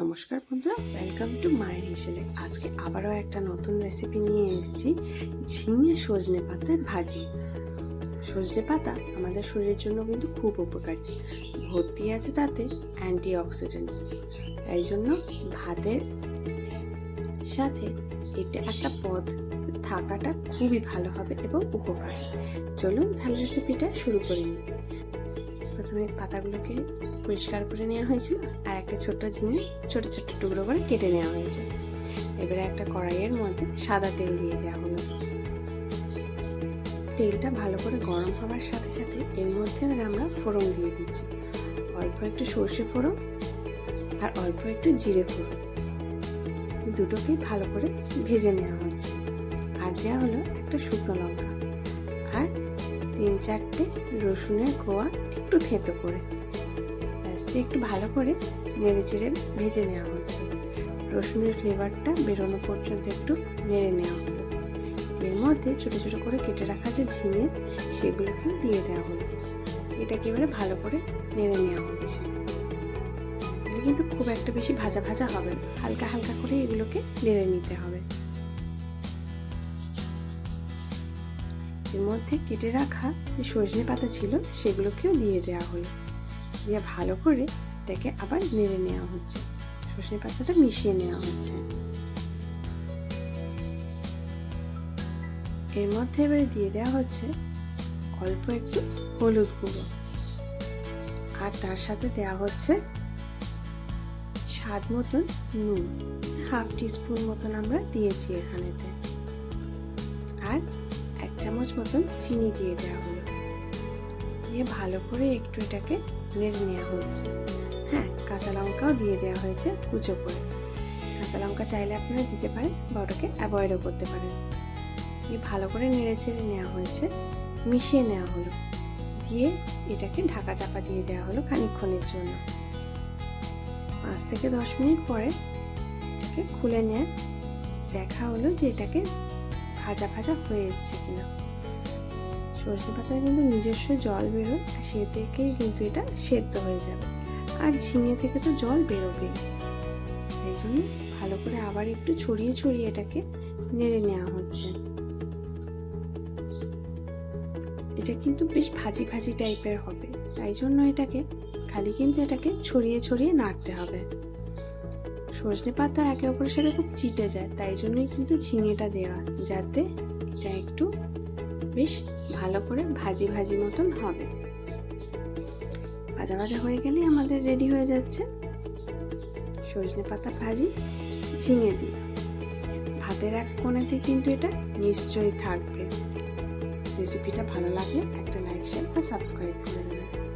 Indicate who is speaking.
Speaker 1: নমস্কার বন্ধুরা welcome to মায়ের হিসেবে আজকে আবারও একটা নতুন রেসিপি নিয়ে এসেছি, ঝিঙে সজনে পাতার ভাজি। সজনে পাতা আমাদের শরীরের জন্য কিন্তু খুব উপকারী। ভর্তি আছে তাতে অ্যান্টি অক্সিডেন্টস তাই জন্য ভাতের সাথে এটা একটা পদ থাকাটা খুবই ভালো হবে এবং উপকার। চলুন তাহলে রেসিপিটা শুরু করি। প্রথমে পাতাগুলোকে পরিষ্কার করে নেওয়া হয়েছিল আর একটা ছোট্ট ঝিঙে ছোট ছোট টুকরো করে কেটে নেওয়া হয়েছে। এবারে একটা কড়াইয়ের মধ্যে সাদা তেল দিয়ে দেওয়া হলো। তেলটা ভালো করে গরম হওয়ার সাথে সাথে এর মধ্যে এবার আমরা ফোড়ন দিয়ে দিচ্ছি। অল্প একটু সর্ষে ফোড়ন আর অল্প একটু জিরে ফোড়ন। দুটোকেই ভালো করে ভেজে নেওয়া হচ্ছে। আর দেওয়া হলো একটা শুকনো লঙ্কা। তিন চারটে রসুনের কোয়া একটু থেতো করে। ব্যাস একটু ভালো করে নেড়ে চেড়ে ভেজে নেওয়া হচ্ছে। রসুনের ফ্লেভারটা বেরোনো পর্যন্ত একটু নেড়ে নেওয়া হলো। এর মধ্যে ছোটো ছোটো করে কেটে রাখা যে ঝিঙে, সেগুলোকে দিয়ে দেওয়া হলো। এটাকে এবারে ভালো করে নেড়ে নেওয়া হচ্ছে। কিন্তু খুব একটা বেশি ভাজা ভাজা হবে হালকা হালকা করে এগুলোকে নেড়ে নিতে হবে। এর মধ্যে কেটে রাখা যে সজনে পাতা ছিল, সেগুলোকেও দিয়ে দেওয়া হলো। দিয়ে ভালো করে এটাকে আবার নেড়ে নেওয়া হচ্ছে। সজনে পাতাটা মিশিয়ে নেওয়া হচ্ছে। এর মধ্যে এবারে দিয়ে দেওয়া হচ্ছে অল্প একটু হলুদ গুঁড়ো। আর তার সাথে দেওয়া হচ্ছে স্বাদ মতন নুন। হাফ টিস্পুন মতন আমরা দিয়েছি এখানেতে। আর চামচ মতন চিনি দিয়ে দেওয়া হলো। দিয়ে ভালো করে একটু এটাকে নেড়ে নেওয়া হচ্ছে হ্যাঁ কাঁচা লঙ্কাও দিয়ে দেওয়া হয়েছে কুচো করে। কাঁচা লঙ্কা চাইলে আপনারা দিতে পারেন বা ওটাকে অ্যাভয়েডও করতে পারেন। দিয়ে ভালো করে নেড়ে চেড়ে নেওয়া হয়েছে, মিশিয়ে নেওয়া হলো। দিয়ে এটাকে ঢাকা চাপা দিয়ে দেওয়া হলো খানিকক্ষণের জন্য। পাঁচ থেকে দশ মিনিট পরে এটাকে খুলে নিয়ে দেখা হলো যে এটাকে ভাজা ভাজা হয়ে এসছে কিনা। সর্ষে পাতায় কিন্তু নিজস্ব জল বেরোয়, আর সে থেকেই কিন্তু এটা সেদ্ধ হয়ে যাবে। আর ঝিঙে থেকে তো জল বেরোবেই। তাই জন্য ভালো করে আবার একটু ছড়িয়ে ছড়িয়ে এটাকে নেড়ে নেওয়া হচ্ছে। এটা কিন্তু বেশ ভাজি ভাজি টাইপের হবে। তাই জন্য এটাকে, খালি কিন্তু এটাকে ছড়িয়ে ছড়িয়ে নাড়তে হবে। সজনে পাতা একে অপরের সাথে খুব চিটে যায়, তাই জন্যই কিন্তু ঝিঙেটা দেওয়া যাতে এটা একটু বেশ ভালো করে ভাজি ভাজি মতন হবে। ভাজা ভাজা হয়ে গেলে আমাদের রেডি হয়ে যাচ্ছে সজনে পাতা ভাজি, ঝিঙে দিয়ে। ভাতের এক কোণেতে কিন্তু এটা নিশ্চয়ই থাকবে। রেসিপিটা ভালো লাগলে একটা লাইক শেয়ার আর সাবস্ক্রাইব করে দেবেন।